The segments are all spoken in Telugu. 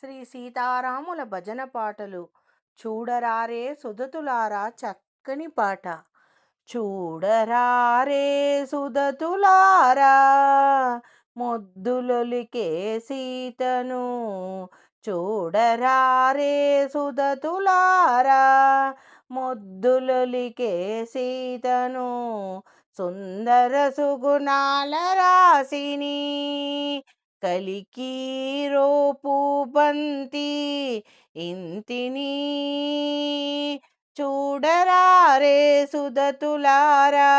శ్రీ సీతారాముల భజన పాటలు. చూడరారే సుధతులారా చక్కని పాట. చూడరారే సుధతులారా మొద్దులొలికే సీతను. చూడరారే సుధతులారా మొద్దులొలికే సీతను. సుందర సుగుణాల రాశిని కలికి బంతి ఇంతిని చూడరారే సుధతులారా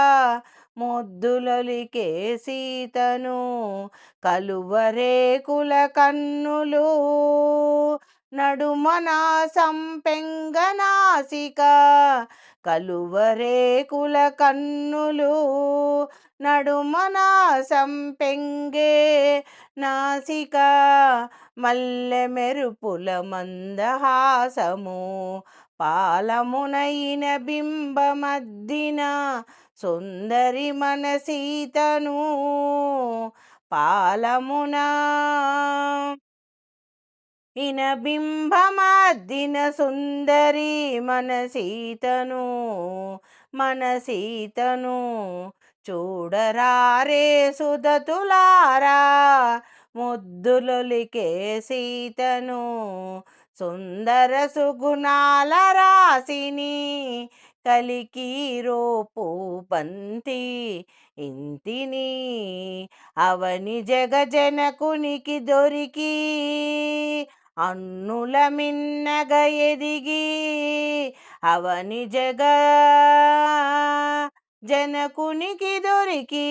మొద్దులలికే సీతను కలువరేకుల కన్నులు నడుమనా సంపెంగనాసిక కలువరేకుల కన్నులు నడుమన సంపెంగే నాసిక మల్లె మెరుపుల మందహాసము పాలమునైన బింబమద్దిన సుందరి మన సీతను పాలమున ఇన బింబమద్దిన సుందరి మన సీతను మన సీతను చూడరారే సుధతులారా ముద్దులొలికే సీతను సుందర సుగుణాల రాసిని కలికి రోపు పంతి ఇంతిని అవని జగజనకునికి దొరికి అన్నుల మిన్నగ ఎదిగి అవని జగ జనకునికి దొరికి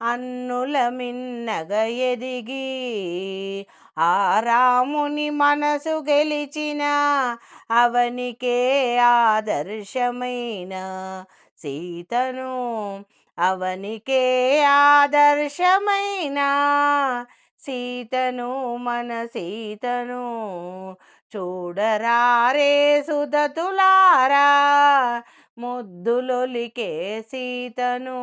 అన్నుల మిన్నగ ఎదిగి ఆ రాముని మనసు గెలిచిన అవనికే ఆదర్శమైన సీతను అవనికే ఆదర్శమైన సీతను మన సీతను చూడరారే సుధతులారా. ముద్దులొలికే సీతను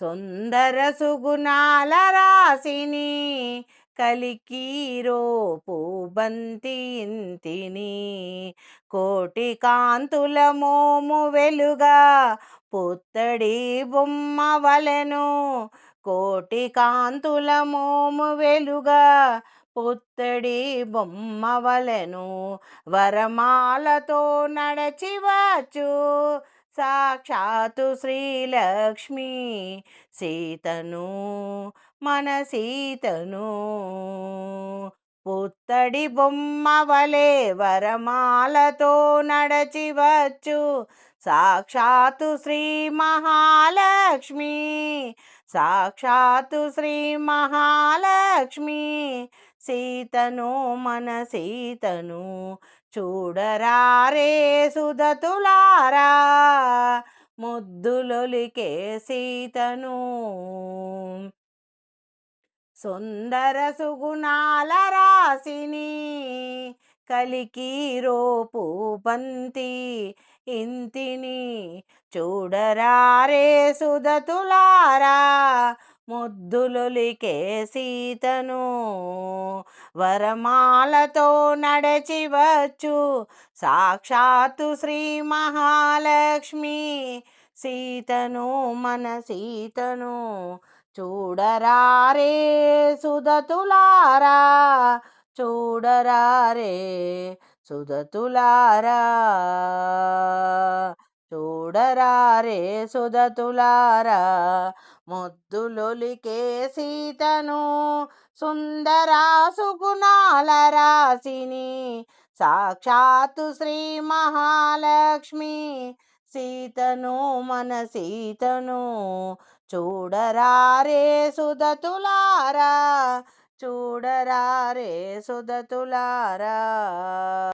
సుందర సుగుణాల రాసిని కలికి రోపు బంతి ఇంతిని కోటి కాంతుల మోము వెలుగా పుత్తడి బొమ్మ వలెను కోటి కాంతుల మోము వెలుగా పుత్తడి బొమ్మ వలెను వరమాలతో నడచివచ్చు సాక్షాత్తు శ్రీలక్ష్మి సీతను మన సీతను. పుత్తడి బొమ్మ వలె వరమాలతో నడచివచ్చు సాక్షాత్తు శ్రీ మహాలక్ష్మి సాక్షాత్తు శ్రీ మహాలక్ష్మి. సీతను మన సీతను చూడరారే సుధతులారా. ముద్దులొలికే సీతను సుందర సుగుణాల రాసిని కలికి రోపు పంతి ఇంతిని చూడరారే సుధతులారా ముద్దులులికే సీతను. వరమాలతో నడచివచ్చు సాక్షాత్తు శ్రీ మహాలక్ష్మి. సీతను మన సీతను చూడరారే సుధతులారా చూడరారే సుధతులారా. చూడరారే సుధతులారా ముద్దులొలికే సీతను సుందరా సుగుణాల రాసిని సాక్షాత్తు శ్రీ మహాలక్ష్మి సీతను మన సీతను. చూడరారే సుధతులారా చూడరారే సుధతులారా.